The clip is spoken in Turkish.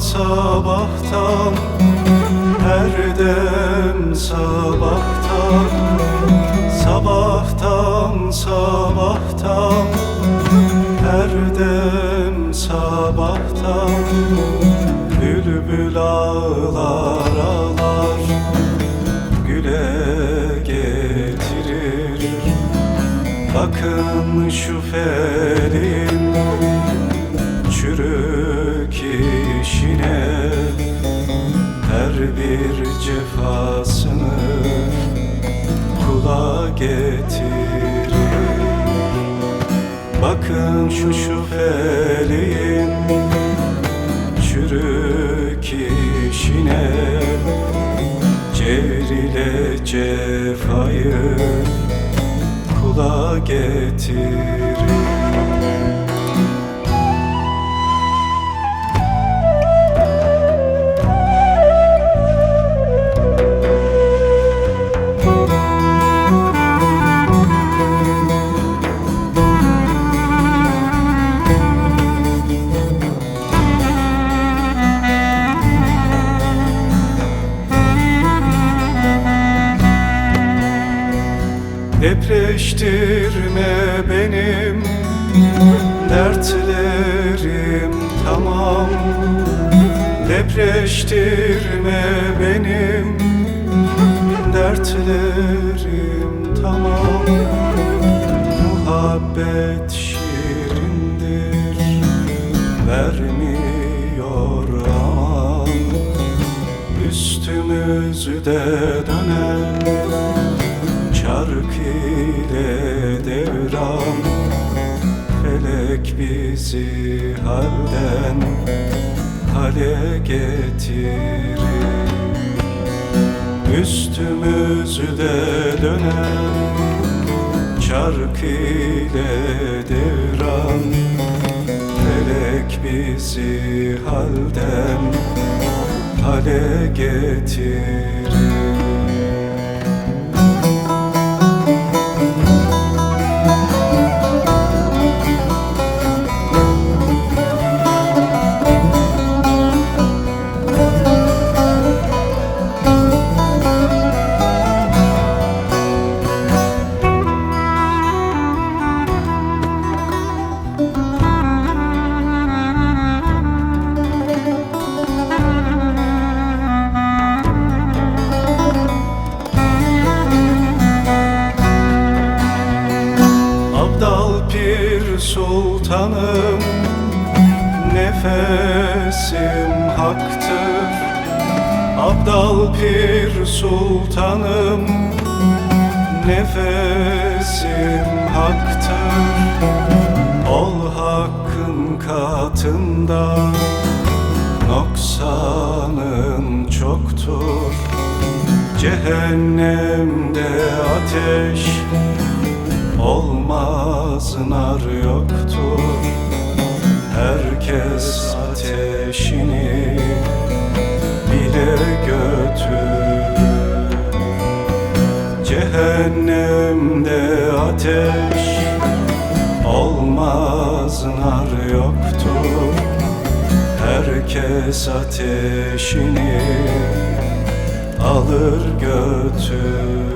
sabahtan Her dem sabahtan Sabahtan sabahtan Her dem sabahtan Bülbül ağlar ağlar Güle getirir Bakın şu felin çürük işine Her bir cefasını kula getirir. Bakın şu felin çürük işine Cevr cefayı kula getirir Depreştirme benim dertlerim tamam. Depreştirme benim dertlerim tamam. Muhabbet şirindir vermiyor aman. Üstümüzde dönen Çark ile devran Felek bizi halden hale getirir. Üstümüzde dönen Çark ile devran Felek bizi halden hale getirir Sultanım Nefesim haktır. Abdal Pir Sultanım Nefesim haktır. Ol hakkın katında Noksanın çoktur. Cehennemde ateş Olmaz nar yoktur Herkes ateşini bile götür Cehennemde ateş Olmaz nar yoktur. Herkes ateşini alır götürür